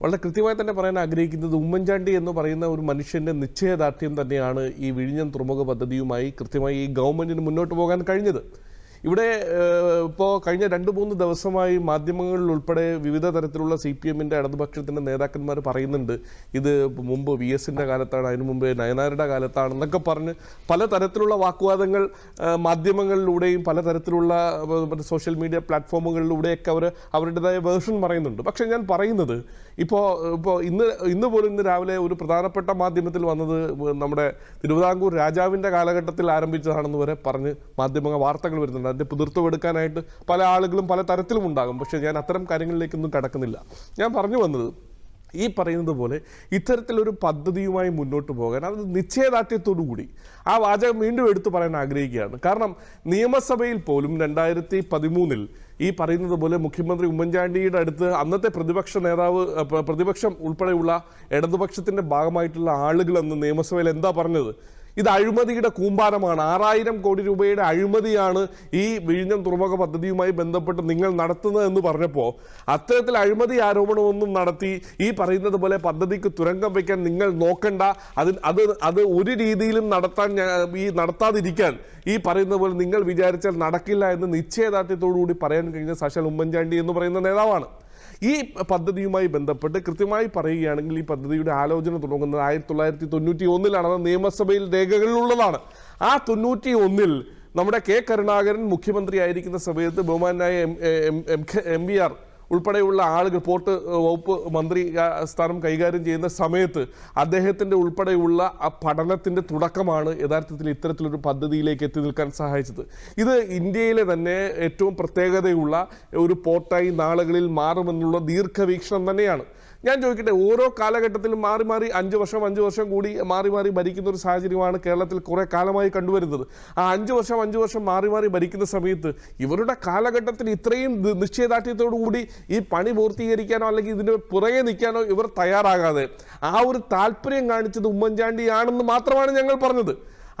വളരെ കൃത്യമായി തന്നെ പറയാൻ ആഗ്രഹിക്കുന്നത് ഉമ്മൻചാണ്ടി എന്ന് പറയുന്ന ഒരു മനുഷ്യന്റെ നിശ്ചയദാർഢ്യം തന്നെയാണ് ഈ വിഴിഞ്ഞം തുറമുഖ പദ്ധതിയുമായി കൃത്യമായി ഈ ഗവൺമെന്റിന് മുന്നോട്ട് പോകാൻ കഴിഞ്ഞത്. ഇവിടെ ഇപ്പോൾ കഴിഞ്ഞ രണ്ട് മൂന്ന് ദിവസമായി മാധ്യമങ്ങളിൽ ഉൾപ്പെടെ വിവിധ തരത്തിലുള്ള സി പി എമ്മിന്റെ ഇടതുപക്ഷത്തിന്റെ നേതാക്കന്മാർ പറയുന്നുണ്ട്. ഇത് മുമ്പ് വി എസിന്റെ കാലത്താണ് അതിനു മുമ്പ് നയനാരുടെ കാലത്താണെന്നൊക്കെ പറഞ്ഞ് പലതരത്തിലുള്ള വാഗ്വാദങ്ങൾ മാധ്യമങ്ങളിലൂടെയും പലതരത്തിലുള്ള സോഷ്യൽ മീഡിയ പ്ലാറ്റ്ഫോമുകളിലൂടെയൊക്കെ അവർ അവരുടേതായ വേർഷൻ പറയുന്നുണ്ട്. പക്ഷേ ഞാൻ പറയുന്നത് ഇപ്പോൾ ഇപ്പോൾ ഇന്ന് ഇന്ന് പോലും ഇന്ന് രാവിലെ ഒരു പ്രധാനപ്പെട്ട മാധ്യമത്തിൽ വന്നത് നമ്മുടെ തിരുവിതാംകൂർ രാജാവിന്റെ കാലഘട്ടത്തിൽ ആരംഭിച്ചതാണെന്ന് വരെ പറഞ്ഞ് മാധ്യമങ്ങൾ വാർത്തകൾ വരുന്നുണ്ട്. അതിന്റെ പുതിർത്തുവെടുക്കാനായിട്ട് പല ആളുകളും പല തരത്തിലും ഉണ്ടാകും. പക്ഷേ ഞാൻ അത്തരം കാര്യങ്ങളിലേക്കൊന്നും കടക്കുന്നില്ല. ഞാൻ പറഞ്ഞു വന്നത് ഈ പറയുന്നത് പോലെ ഇത്തരത്തിലൊരു പദ്ധതിയുമായി മുന്നോട്ട് പോകാൻ അത് നിശ്ചയദാർഢ്യത്തോടു കൂടി ആ വാചകം വീണ്ടും എടുത്തു പറയാൻ ആഗ്രഹിക്കുകയാണ്. കാരണം നിയമസഭയിൽ പോലും രണ്ടായിരത്തി പതിമൂന്നിൽ ഈ പറയുന്നത് പോലെ മുഖ്യമന്ത്രി ഉമ്മൻചാണ്ടിയുടെ അടുത്ത് അന്നത്തെ പ്രതിപക്ഷ നേതാവ് പ്രതിപക്ഷം ഉൾപ്പെടെയുള്ള ഇടതുപക്ഷത്തിന്റെ ഭാഗമായിട്ടുള്ള ആളുകൾ അന്ന് നിയമസഭയിൽ എന്താ പറഞ്ഞത്? ഇത് അഴിമതിയുടെ കൂമ്പാരമാണ്. ആറായിരം കോടി രൂപയുടെ അഴിമതിയാണ് ഈ വിഴിഞ്ഞം തുറമുഖ പദ്ധതിയുമായി ബന്ധപ്പെട്ട് നിങ്ങൾ നടത്തുന്നത് എന്ന് പറഞ്ഞപ്പോൾ അത്തരത്തിൽ അഴിമതി ആരോപണമൊന്നും നടത്തി ഈ പറയുന്നത് പോലെ പദ്ധതിക്ക് തുരങ്കം വയ്ക്കാൻ നിങ്ങൾ നോക്കണ്ട. അത് അത് അത് ഒരു രീതിയിലും നടത്താൻ ഈ നടത്താതിരിക്കാൻ ഈ പറയുന്ന പോലെ നിങ്ങൾ വിചാരിച്ചാൽ നടക്കില്ല എന്ന് നിശ്ചയദാർഢ്യത്തോടു കൂടി പറയാൻ കഴിഞ്ഞ സശൽ ഉമ്മൻചാണ്ടി എന്ന് പറയുന്ന നേതാവാണ്. ഈ പദ്ധതിയുമായി ബന്ധപ്പെട്ട് കൃത്യമായി പറയുകയാണെങ്കിൽ ഈ പദ്ധതിയുടെ ആലോചന തുടങ്ങുന്നത് ആയിരത്തി തൊള്ളായിരത്തി തൊണ്ണൂറ്റി ഒന്നിലാണ് അത് നിയമസഭയിൽ രേഖകളിലുള്ളതാണ്. ആ തൊണ്ണൂറ്റി ഒന്നിൽ നമ്മുടെ കെ കരുണാകരൻ മുഖ്യമന്ത്രി ആയിരിക്കുന്ന സമയത്ത് ബഹുമാനായ M M- M V R ഉൾപ്പെടെയുള്ള ആളുകൾ പോർട്ട് വകുപ്പ് മന്ത്രി സ്ഥാനം കൈകാര്യം ചെയ്യുന്ന സമയത്ത് അദ്ദേഹത്തിന്റെ ഉൾപ്പെടെയുള്ള ആ പഠനത്തിന്റെ തുടക്കമാണ് യഥാർത്ഥത്തിൽ ഇത്തരത്തിലൊരു പദ്ധതിയിലേക്ക് എത്തി നിൽക്കാൻ സഹായിച്ചത്. ഇത് ഇന്ത്യയിലെ തന്നെ ഏറ്റവും പ്രത്യേകതയുള്ള ഒരു പോർട്ടായി നാളുകളിൽ മാറുമെന്നുള്ള ദീർഘവീക്ഷണം തന്നെയാണ്. ഞാൻ ചോദിക്കട്ടെ ഓരോ കാലഘട്ടത്തിലും മാറി മാറി അഞ്ച് വർഷം അഞ്ച് വർഷം കൂടി മാറി മാറി ഭരിക്കുന്ന ഒരു സാഹചര്യമാണ് കേരളത്തിൽ കുറെ കാലമായി കണ്ടുവരുന്നത്. ആ അഞ്ച് വർഷം അഞ്ച് വർഷം മാറി മാറി ഭരിക്കുന്ന സമയത്ത് ഇവരുടെ കാലഘട്ടത്തിൽ ഇത്രയും നിശ്ചയദാർഢ്യത്തോടുകൂടി നിശ്ചയദാർഢ്യത്തോടു കൂടി ഈ പണി പൂർത്തീകരിക്കാനോ അല്ലെങ്കിൽ ഇതിന് പുറകെ നിൽക്കാനോ ഇവർ തയ്യാറാകാതെ ആ ഒരു താല്പര്യം കാണിച്ചത് ഉമ്മൻചാണ്ടിയാണെന്ന് മാത്രമാണ് ഞങ്ങൾ പറഞ്ഞത്.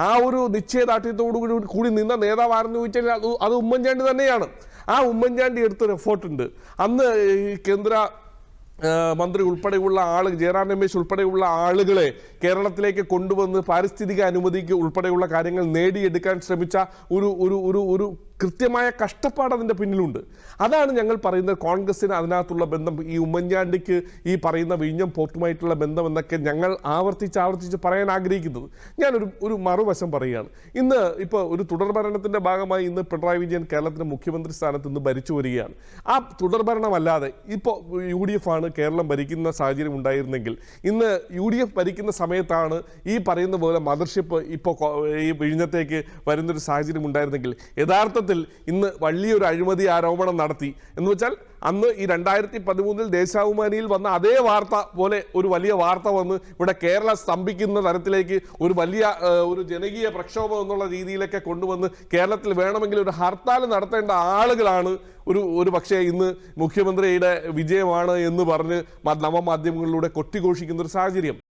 ആ ഒരു നിശ്ചയദാർഢ്യത്തോടു കൂടി നിന്ന നേതാവാരെന്ന് ചോദിച്ചാൽ അത് അത് ഉമ്മൻചാണ്ടി തന്നെയാണ്. ആ ഉമ്മൻചാണ്ടി എടുത്തൊരു എഫേർട്ടുണ്ട് അന്ന് കേന്ദ്ര മന്ത്രി ഉൾപ്പെടെയുള്ള ആൾ ജയറാം രമേശ് ഉൾപ്പെടെയുള്ള ആളുകളെ കേരളത്തിലേക്ക് കൊണ്ടുവന്ന് പാരിസ്ഥിതിക അനുമതിക്ക് ഉൾപ്പെടെയുള്ള കാര്യങ്ങൾ നേടിയെടുക്കാൻ ശ്രമിച്ച ഒരു ഒരു ഒരു ഒരു കൃത്യമായ കഷ്ടപ്പാട് അതിന്റെ പിന്നിലുണ്ട്. അതാണ് ഞങ്ങൾ പറയുന്നത് കോൺഗ്രസിന് അതിനകത്തുള്ള ബന്ധം. ഈ ഉമ്മൻചാണ്ടിക്ക് ഈ പറയുന്ന വിഴിഞ്ഞം പോർട്ടുമായിട്ടുള്ള ബന്ധം എന്നൊക്കെ ഞങ്ങൾ ആവർത്തിച്ച് ആവർത്തിച്ച് പറയാൻ ആഗ്രഹിക്കുന്നത്. ഞാനൊരു ഒരു മറുവശം പറയുകയാണ്. ഇന്ന് ഇപ്പോൾ ഒരു തുടർഭരണത്തിന്റെ ഭാഗമായി ഇന്ന് പിണറായി വിജയൻ കേരളത്തിന്റെ മുഖ്യമന്ത്രി സ്ഥാനത്ത് നിന്ന് ഭരിച്ചു വരികയാണ്. ആ തുടർഭരണമല്ലാതെ ഇപ്പോൾ യു ഡി എഫ് ആണ് കേരളം ഭരിക്കുന്ന സാഹചര്യം ഉണ്ടായിരുന്നെങ്കിൽ ഇന്ന് യു ഡി എഫ് ഭരിക്കുന്ന സമയത്താണ് ഈ പറയുന്ന പോലെ മദർഷിപ്പ് ഇപ്പോൾ ഈ വിഴിഞ്ഞത്തേക്ക് വരുന്നൊരു സാഹചര്യം ഉണ്ടായിരുന്നെങ്കിൽ യഥാർത്ഥത്തിൽ ഇന്ന് വലിയൊരു അഴിമതി ആരോപണം നടത്തി. എന്ന് വെച്ചാൽ അന്ന് ഈ രണ്ടായിരത്തി പതിമൂന്നിൽ ദേശാഭിമാനിയിൽ വന്ന അതേ വാർത്ത പോലെ ഒരു വലിയ വാർത്ത വന്ന് ഇവിടെ കേരളം സ്തംഭിക്കുന്ന തരത്തിലേക്ക് ഒരു വലിയ ഒരു ജനകീയ പ്രക്ഷോഭം എന്നുള്ള രീതിയിലൊക്കെ കൊണ്ടുവന്ന് കേരളത്തിൽ വേണമെങ്കിൽ ഒരു ഹർത്താൽ നടത്തേണ്ട ആളുകളാണ് ഒരു ഒരു പക്ഷേ ഇന്ന് മുഖ്യമന്ത്രിയുടെ വിജയമാണ് എന്ന് പറഞ്ഞ് നവമാധ്യമങ്ങളിലൂടെ കൊട്ടിഘോഷിക്കുന്ന ഒരു സാഹചര്യം.